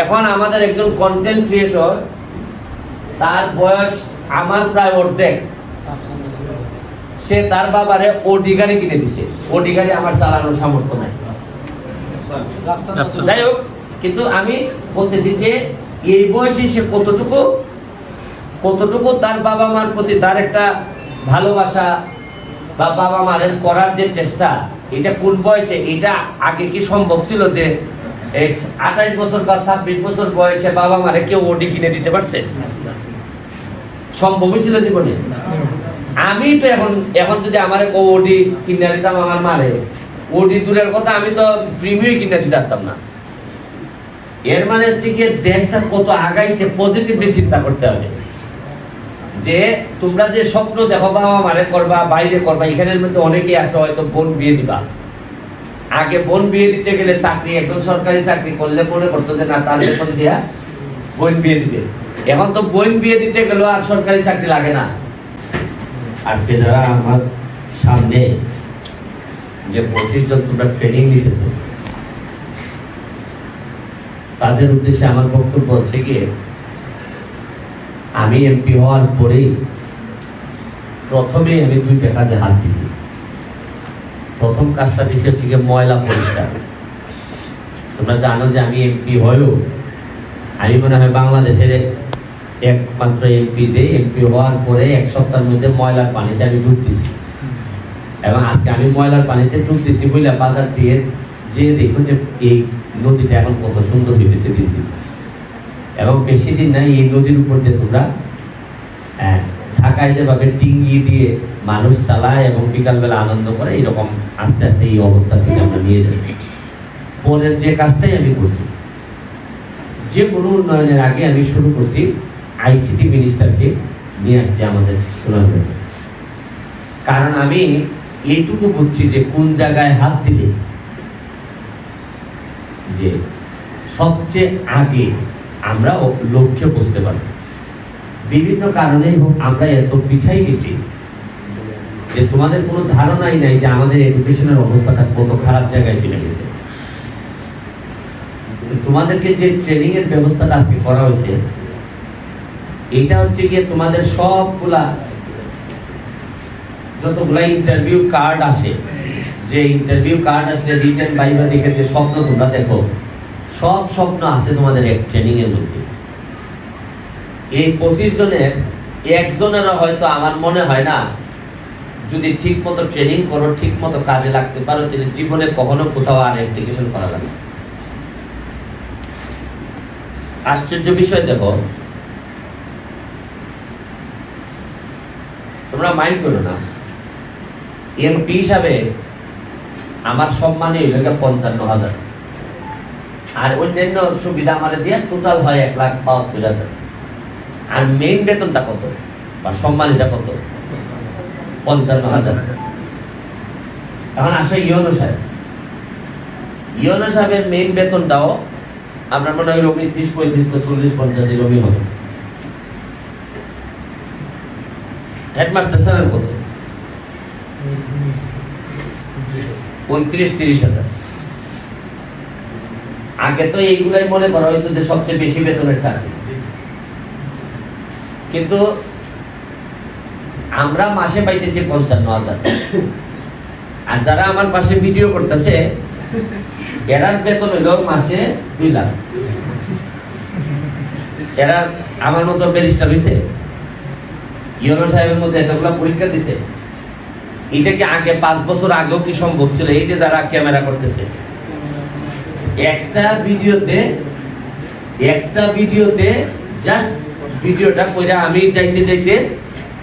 এখন আমাদের একজন কন্টেন্ট ক্রিয়েটর তার বয়স আমার প্রায় অর্ধেক। সে তার বাবারে ওডি গাড়ি কিনে দিছে। ওডি গাড়ি আমার চালানোর সামর্থ্য নাই। যাই হোক কিন্তু আমি বলতেছি যে এই বয়সে সে কতটুকু কতটুকু তার বাবা মার প্রতি তার একটা ভালোবাসা বা বাবা মারের করার যে চেষ্টা এটা কোন বয়সে এটা আগে কি সম্ভব ছিল যে এই বছর বা ছাব্বিশ বছর বয়সে বাবা মারে কেউ ওডি কিনে দিতে পারছে? ছিল জীবনে? আমি তো এখন এখন যদি আমার ওডি কিনে দিতাম, আমার মারে। ওডি দূরের কথা, আমি তো কিনে দিতে পারতাম না। এর মানে হচ্ছে গিয়ে দেশটা কত আগাইছে পজিটিভলি চিন্তা করতে হবে। যে তোমরা যে স্বপ্ন দেখো, বাবা মারে করবা, বাইরে করবা, এখানের মধ্যে অনেকেই আছে, হয়তো বোন বিয়ে দিবা। আগে বোন বিয়ে দিতে গেলে চাকরি একজন সরকারি চাকরি করলে মনে করতো যে না তার বেতন দিয়া বোন বিয়ে দিবে। এখন তো বোন বিয়ে দিতে গেলেও আর সরকারি চাকরি লাগে না। আজকে যারা আমার সামনে যে পঁচিশ জন তোমরা ট্রেনিং দিতেছো তাদের উদ্দেশ্যে আমার বক্তব্য হচ্ছে গিয়ে আমি এমপি হওয়ার পরেই প্রথমে আমি দুই কাজে হাত দিছি। প্রথম কাজটা দিছি হচ্ছে গিয়ে ময়লা পরিষ্কার। তোমরা জানো যে আমি এমপি হয়েও আমি মনে হয় বাংলাদেশের একমাত্র এমপি যে এমপি হওয়ার পরে এক সপ্তাহের মধ্যে ময়লার পানিতে আমি ডুবতেছি। এবং আজকে আমি ময়লার পানিতে ডুবতেছি বলে বাজার দিয়ে যে দেখো যে এই নদীটা এখন কত সুন্দর হইতেছে দিন দিন। এবং বেশি দিন নাই এই নদীর উপর দিয়ে তোমরা আহ, ঢাকায় যেভাবে ডিঙ্গি দিয়ে মানুষ চালায় এবং বিকালবেলা আনন্দ করে, এরকম আস্তে আস্তে এই অবস্থা থেকে আমরা নিয়ে যাই। পরের যে কাজটাই আমি করছি, যে কোনো উন্নয়নের আগে আমি শুরু করছি আইসিটি মিনিস্টারকে নিয়ে আসছি আমাদের সুনামগঞ্জে কারণ আমি এইটুকু বুঝছি যে কোন জায়গায় হাত দিলে যে সবচেয়ে আগে আমরা লক্ষ্যে বুঝতে পারব। বিভিন্ন কারণে হোক আমরা এত পিছাই গেছি। যে তোমাদের কোনো ধারণাই নাই যে আমাদের এডুকেশনের অবস্থাটা কত খারাপ জায়গায় চলে গেছে। তোমাদেরকে যে ট্রেনিং এর ব্যবস্থাটা আজকে করা হয়েছে, এটা হচ্ছে গিয়ে তোমাদের সবগুলা যতগুলা ইন্টারভিউ কার্ড আসে, যে ইন্টারভিউ কার্ড আসলে রিটেন বাইবা দেখে যে স্বপ্ন তোমরা দেখো, সব স্বপ্ন আছে তোমাদের এক ট্রেনিং এর মধ্যে। এই পঁচিশ জনের, একজনেরও হয়তো আমার মনে হয় না, যদি ঠিক মতো ট্রেনিং করো ঠিক মতো কাজে লাগতে পারো তিনি জীবনে কখনো কোথাও আর অ্যাপ্লিকেশন করা না। আশ্চর্য বিষয় দেখো, তোমরা মাইন্ড করো না। এমপি হিসাবে আমার সম্মানে হইল পঞ্চান্ন হাজার আর অন্যান্য সুবিধা আমার দিয়ে টোটাল হয় এক লাখ বাহাত্তর হাজার। আর মেইন বেতনটা কত? বা সম্মানীটা কত? পঞ্চান্ন হাজার। এখন আসে ইয়নো সাহেব। ইয়নো সাহেবের মেইন বেতনটাও আপনার মনে হয় রবি ত্রিশ পঁয়ত্রিশ বা চল্লিশ পঞ্চাশ এরকমই হবে। হেডমাস্টার স্যারের কত? পঁয়ত্রিশ তিরিশ হাজার। আগে তো এইগুলাই মনে করা হয়তো যে সবচেয়ে বেশি বেতনের চাকরি। কিন্তু আমরা মাসে পাইতেছি পঞ্চান্ন হাজার। আর যারা আমার পাশে ভিডিও করতেছে এরার বেতন হইল মাসে দুই লাখ। এরা আমার মতো ব্যারিস্টার হয়েছে ইয়নো সাহেবের মধ্যে এতগুলা পরীক্ষা দিছে। এটা কি আগে পাঁচ বছর আগেও কি সম্ভব ছিল? এই যে যারা ক্যামেরা করতেছে। একটা ভিডিওতে একটা ভিডিওতে জাস্ট ভিডিওটা কইরা আমি চাইতে চাইতে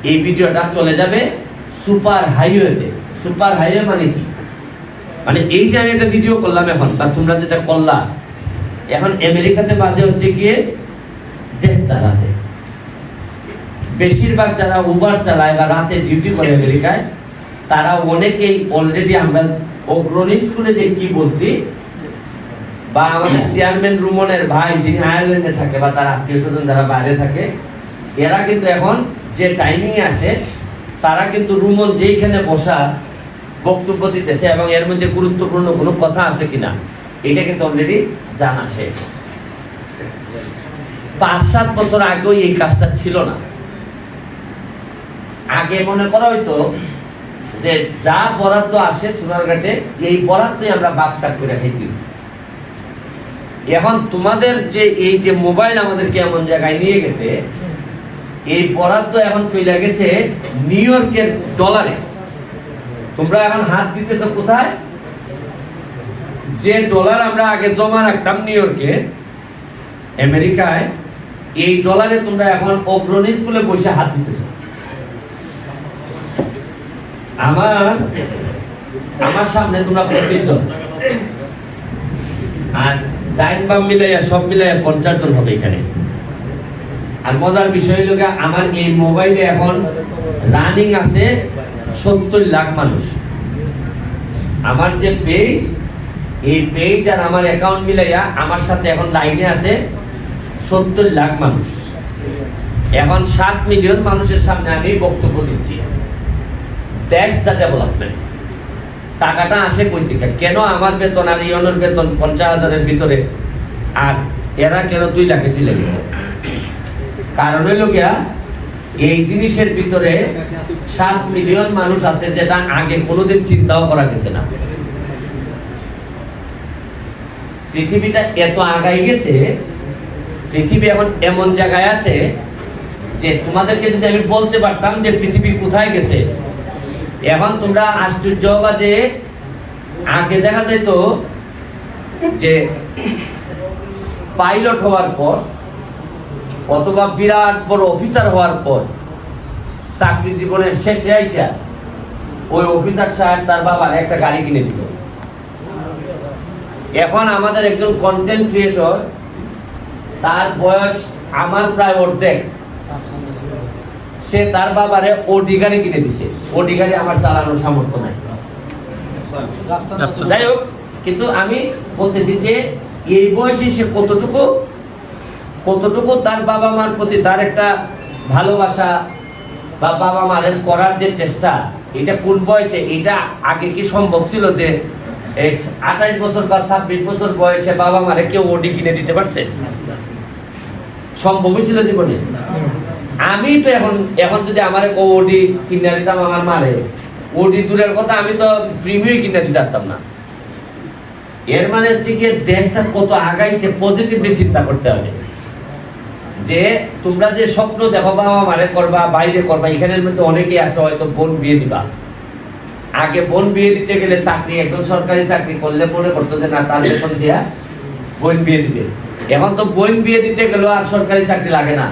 এই ভিডিওটা চলে যাবে সুপার হাইওয়েতে। সুপার হাইওয়ে মানে কি? মানে এই যে আমি একটা ভিডিও করলাম এখন, বা তোমরা যেটা করলা, এখন আমেরিকাতে বাজে হচ্ছে গিয়ে দেড়টা রাতে বেশিরভাগ যারা উবার চালায় বা রাতে ডিউটি করে আমেরিকায়, তারা অনেকেই অলরেডি আমরা অগ্রণী স্কুলে যে কি বলছি বা আমাদের চেয়ারম্যান রুমনের ভাই যিনি আয়ারল্যান্ডে থাকে বা তার আত্মীয় স্বজন যারা বাইরে থাকে, এরা কিন্তু এখন যে টাইমিং আছে, তারা কিন্তু রুমন যেইখানে বসা বক্তব্য দিতেছে এবং এর মধ্যে গুরুত্বপূর্ণ কোনো কথা আছে কিনা, এটা কিন্তু অলরেডি জানা শেষ। পাঁচ সাত বছর আগেও এই কাজটা ছিল না। আগে মনে করা হইতো যে যা বরাদ্দ আসে সোনারঘাটে, এই বরাদ্দই আমরা বাকশাক করে খাইতে এখন তোমাদের যে এই যে মোবাইল আমাদেরকে এমন জায়গায় নিয়ে গেছে, এই বরাদ্দ এখন চলে গেছে নিউ ইয়র্কের ডলারে তোমরা এখন হাত দিতেছো কোথায়? যে ডলার আমরা আগে জমা রাখতাম নিউ ইয়র্কে আমেরিকায়, এই ডলারে তোমরা এখন অগ্রণী স্কুলে বসে হাত দিতেছো। আমার আমার সামনে তোমরা পঁচিশ আর ডাইন বাম মিলাইয়া, সব মিলাইয়া পঞ্চাশ জন হবে এখানে। আর মজার বিষয় হলো আমার এই মোবাইলে এখন রানিং আছে সত্তর লাখ মানুষ। আমার যে পেজ এই পেজ আর আমার অ্যাকাউন্ট মিলাইয়া আমার সাথে এখন লাইনে আছে সত্তর লাখ মানুষ। এখন সাত মিলিয়ন মানুষের সামনে আমি বক্তব্য দিচ্ছি। দ্যাটস দ্য ডেভেলপমেন্ট টাকাটা আসে কই থেকে? কেন আমার বেতন আর ইয়নের বেতন পঞ্চাশ হাজারের ভিতরে? আর এরা কেন দুই লাখে চলে গেছে? কারণ হইল গিয়া, এই জিনিসের ভিতরে সাত মিলিয়ন মানুষ আছে যেটা আগে কোনোদিন চিন্তাও করা গেছে না। পৃথিবীটা এত আগাই গেছে, পৃথিবী এখন এমন জায়গায় আছে যে তোমাদেরকে যদি আমি বলতে পারতাম যে পৃথিবী কোথায় গেছে এখন তোমরা আশ্চর্য হবা যে আগে দেখা যেত যে পাইলট হওয়ার পর অথবা বিরাট বড় অফিসার হওয়ার পর চাকরি জীবনের শেষে আইসা ওই অফিসার সাহেব তার বাবার একটা গাড়ি কিনে দিত এখন আমাদের একজন কন্টেন্ট ক্রিয়েটর তার বয়স আমার প্রায় অর্ধেক। সে তার বাবারে ওডি গাড়ি কিনে দিছে। ওডি গাড়ি আমার চালানোর সামর্থ্য নাই। যাই হোক কিন্তু আমি বলতেছি যে এই বয়সে সে কতটুকু কতটুকু তার বাবা মার প্রতি তার একটা ভালোবাসা বা বাবা মারের করার যে চেষ্টা এটা কোন বয়সে এটা আগে কি সম্ভব ছিল যে আঠাইশ বছর বা ছাব্বিশ বছর বয়সে বাবা মারে কেউ ওডি কিনে দিতে পারছে? সম্ভবই ছিল জীবনে। আমি তো এখন এখন যদি আমার ওডি কিনে দিতাম, আমার মারে, ওডি দূরের কথা, আমি তো প্রিমিয় কিনে দিতে পারতাম না। এর মানে হচ্ছে কি, দেশটা কত আগাইছে পজিটিভলি চিন্তা করতে হবে। যে তোমরা যে স্বপ্ন দেখো, বাবা মারে করবা, বাইরে করবা, এখানের মধ্যে অনেকেই আছে, হয়তো বোন বিয়ে দিবা। আগে বোন বিয়ে দিতে গেলে চাকরি, একজন সরকারি চাকরি করলে পরে করতো যে না, তার বেতন দিয়া বোন বিয়ে দিবে। এখন তো বোন বিয়ে দিতে গেলেও আর সরকারি চাকরি লাগে না।